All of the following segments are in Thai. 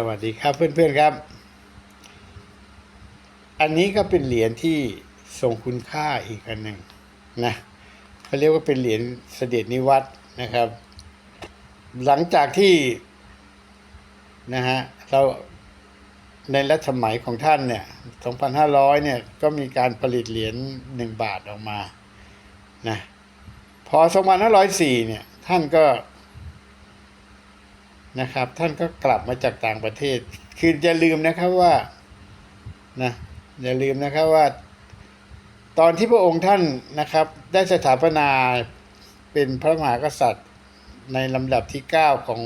สวัสดีครับเพื่อนๆครับ อันนี้ก็เป็นเหรียญที่ทรงคุณค่าอีกอันหนึ่งนะเขาเรียกว่าเป็นเหรียญเสด็จนิวัตนะครับ หลังจากที่นะฮะเราในรัชสมัยของท่านเนี่ย 2,500 เนี่ย ก็มีการผลิตเหรียญ1บาทออกมา นะ พอ 2,504 เนี่ย ท่านก็ นะครับ ท่านก็กลับมาจากต่างประเทศ คืออย่าลืมนะครับว่านะอย่าลืมนะครับว่า ตอนที่พระองค์ท่านนะครับ ได้สถาปนาเป็นพระมหากษัตริย์ในลำดับที่ 9 ของ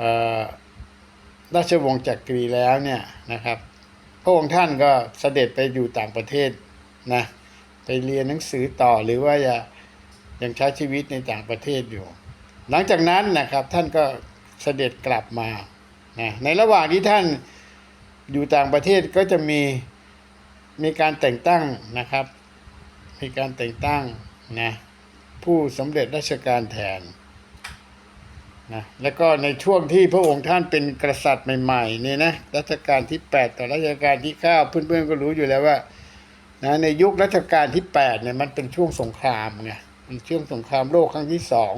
อราชวงศ์จักรีแล้วเนี่ยนะครับ พระองค์ท่านก็เสด็จไปอยู่ต่างประเทศนะไปเรียนหนังสือต่อหรือว่าจะยังใช้ชีวิตในต่างประเทศอยู่ หลังจากนั้นนะครับท่านก็เสด็จกลับมานะในระหว่างที่ท่านอยู่ต่างประเทศก็จะมีมีการแต่งตั้งนะครับ มีการแต่งตั้งนะผู้สำเร็จราชการแทนนะแล้วก็ในช่วงที่พระองค์ท่านเป็นกษัตริย์ใหม่ๆนี่นะรัชกาลที่ 8 ต่อรัชกาลที่ 9 เพื่อนๆก็รู้อยู่แล้วว่านะในยุครัชกาลที่8เนี่ยมันเป็นช่วงสงครามไงเป็นช่วงสงครามโลกครั้งที่สอง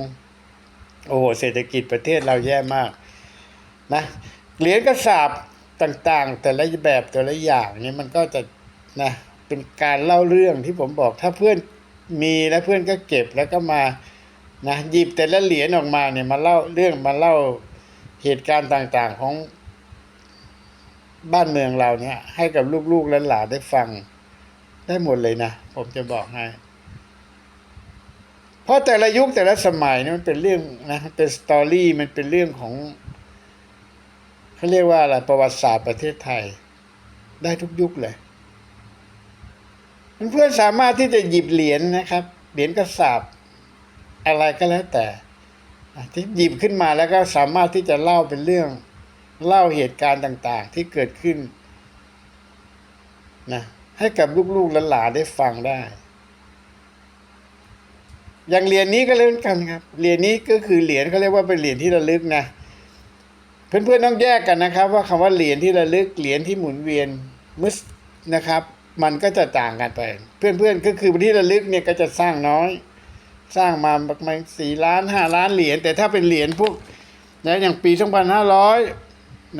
โอ้โหเศรษฐกิจประเทศเราแย่มากนะเหรียญกระสาบต่างๆ แต่ละแบบแต่ละอย่างนี่มันก็จะนะเป็นการเล่าเรื่องที่ผมบอกถ้าเพื่อนมีแล้วเพื่อนก็เก็บแล้วก็มานะหยิบแต่ละเหรียญออกมาเนี่ยมาเล่าเรื่องมาเล่าเหตุการณ์ต่างๆของบ้านเมืองเราเนี่ยให้กับลูกๆหลานได้ฟังได้หมดเลยนะ ผมจะบอกให้ เพราะแต่ละยุคแต่ละสมัยนี่มันเป็นเรื่องนะเป็นสตอรี่มันเป็นเรื่องของเขาเรียกว่าอะไรประวัติศาสตร์ประเทศไทย ได้ทุกยุคเลยเพื่อนสามารถที่จะหยิบเหรียญนะครับเหรียญกระสาบอะไรก็แล้วแต่ที่หยิบขึ้นมาแล้วก็สามารถที่จะเล่าเป็นเรื่องเล่าเหตุการณ์ต่าง ๆ ที่เกิดขึ้นนะให้กับลูกๆหลานๆได้ฟังได้ อย่างเหรียญนี้ก็เล่นกันครับเหรียญนี้ก็คือเหรียญเขาเรียกว่าเป็นเหรียญที่ระลึกนะเพื่อนๆต้องแยกกันนะครับ ว่าคำว่าเหรียญที่ระลึกเหรียญที่หมุนเวียนมึสนะครับ มันก็จะต่างกันไป เพื่อนๆก็คือที่ระลึกเนี่ยก็จะสร้างน้อย สร้างมาประมาณสี่ล้านห้าล้านเหรียญแต่ถ้าเป็นเหรียญพวกนะอย่างปีสองพันห้าร้อย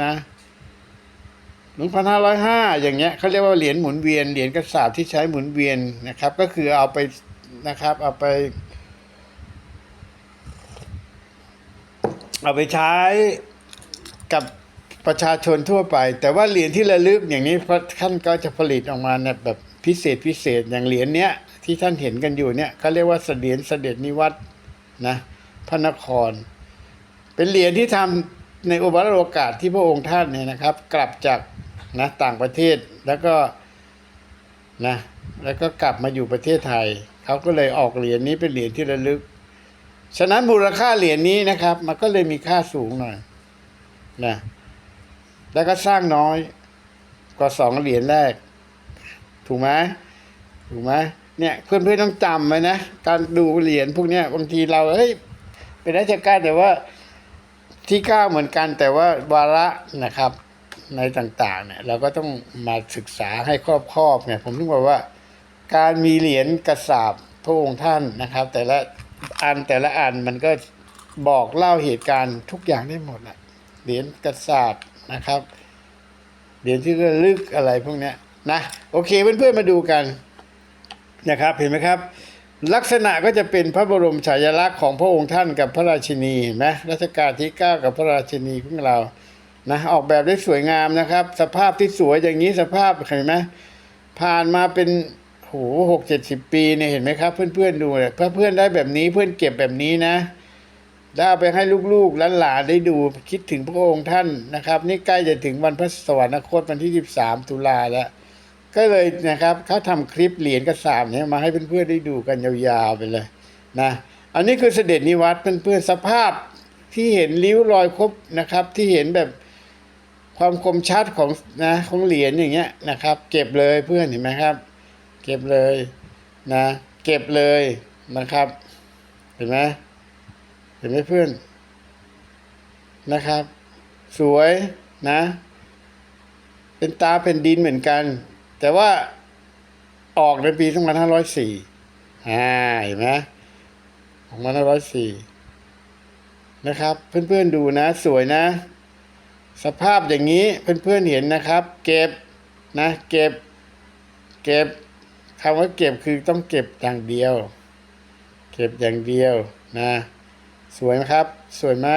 นะหนึ่งพันห้าร้อยห้าอย่างเงี้ยเขาเรียกว่าเหรียญหมุนเวียนเหรียญกระสาบที่ใช้หมุนเวียนนะครับ ก็คือเอาไปนะครับ เอาไป เอาไปใช้กับประชาชนทั่วไป แต่ว่าเหรียญที่ระลึกอย่างนี้ท่านก็จะผลิตออกมาเนี่ยแบบพิเศษพิเศษอย่างเหรียญเนี้ยที่ท่านเห็นกันอยู่เนี่ยเขาเรียกว่าเสดียญเสด็จนิวัตนะพระนคร เป็นเหรียญที่ทำในโอบโอกาสที่พระองค์ท่านเนี่ยนะครับ กลับจากนะต่างประเทศแล้วก็นะแล้วก็กลับมาอยู่ประเทศไทยเขาก็เลยออกเหรียญนี้เป็นเหรียญที่ระลึก ฉะนั้นมูลค่าเหรียญนี้นะครับ มันก็เลยมีค่าสูงหน่อยนะแล้วก็สร้างน้อยกว่าสองเหรียญแรก ถูกไหมถูกไหมเนี่ยเพื่อนๆต้องจำไว้นะ การดูเหรียญพวกเนี้ยบางทีเราเฮ้ยเป็นราชการแต่ว่าที่ก้าเหมือนกันแต่ว่าวาระนะครับในต่างๆเนี่ยเราก็ต้องมาศึกษาให้ครอบครอบเนี่ยผมถึงบอกว่า การมีเหรียญกระสาบพระองค์ท่านนะครับ แต่ละ อันแต่ละอันมันก็บอกเล่าเหตุการณ์ทุกอย่างได้หมดแหละเหรียญกระสาบนะครับ เหรียญที่ระลึกอะไรพวกเนี้ยนะโอเคเพื่อนๆมาดูกันนะครับเห็นไหมครับ ลักษณะก็จะเป็นพระบรมฉายาลักษณ์ของพระองค์ท่านกับพระราชินีเห็นไหมรัชกาลที่ 9 กับพระราชินีของเรานะออกแบบได้สวยงามนะครับ สภาพที่สวยอย่างนี้สภาพเห็นไหมผ่านมาเป็น โหหกเจ็ดสิบปีเนี่ยเห็นไหมครับ เพื่อนๆดูเลยเพื่อนๆได้แบบนี้เพื่อนเก็บแบบนี้นะแล้เอาไปให้ลูกๆหลานๆได้ดูคิดถึงพระองค์ท่านนะครับ นี่ใกล้จะถึงวันพระสวรรคตวันที่ 13 ตุลาแล้ว ก็เลยนะครับเขาทำคลิปเหรียญกระสามเนี่ยมาให้เพื่อนๆได้ดูกันยาวๆไปเลยนะอันนี้คือเสด็จนิวัตรเพื่อนๆสภาพที่เห็นริ้วรอยครบนะครับ ที่เห็นแบบความคมชัดของนะของเหรียญอย่างเงี้ยนะครับ เก็บเลยเพื่อนเห็นไหมครับ เก็บเลยนะ เก็บเลยนะครับ เห็นไหมเห็นไหมเพื่อนนะครับ สวยนะ เป็นตาเป็นดินเหมือนกัน แต่ว่าออกในปี2504อ่าเห็นไหม2504 นะครับ เพื่อนๆดูนะ สวยนะ สภาพอย่างนี้เพื่อนๆเห็นนะครับ เก็บนะ เก็บ เก็บ คำว่าเก็บคือต้องเก็บอย่างเดียว เก็บอย่างเดียวนะ สวยไหมครับ สวยไหม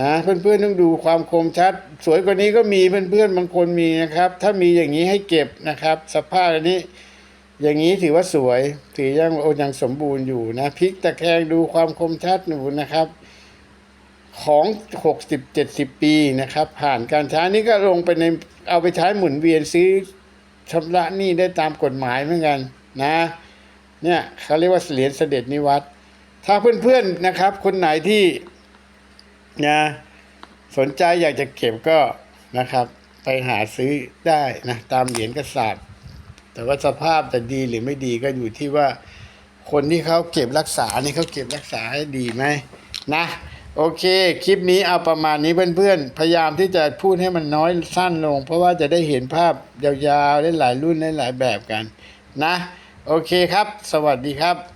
นะเพื่อนๆต้องดูความคมชัด สวยกว่านี้ก็มีเพื่อนๆบางคนมีนะครับ ถ้ามีอย่างนี้ให้เก็บนะครับ สภาพอันนี้ อย่างนี้ถือว่าสวยถือยังโอยังสมบูรณ์อยู่นะพลิกตะแคงดูความคมชัดหนูนะครับ ของ 60 70 ปีนะครับ ผ่านการใช้นี่ก็ลงไปในเอาไปใช้หมุนเวียนซื้อ ชำระหนี้ได้ตามกฎหมายเหมือนกันนะเนี่ยเขาเรียกว่าเหรียญเสด็จนิวัตถ้าเพื่อนๆนะครับ คนไหนที่นะสนใจอยากจะเก็บก็นะครับ ไปหาซื้อได้นะตามเหรียญกระสาบแต่ว่าสภาพจะดีหรือไม่ดีก็อยู่ที่ว่าคนที่เขาเก็บรักษานี่เขาเก็บรักษาให้ดีไหมนะ โอเค คลิปนี้เอาประมาณนี้เพื่อนๆ พยายามที่จะพูดให้มันน้อยสั้นลง เพราะว่าจะได้เห็นภาพยาวๆได้หลายรุ่นได้หลายแบบกัน นะ โอเคครับ สวัสดีครับ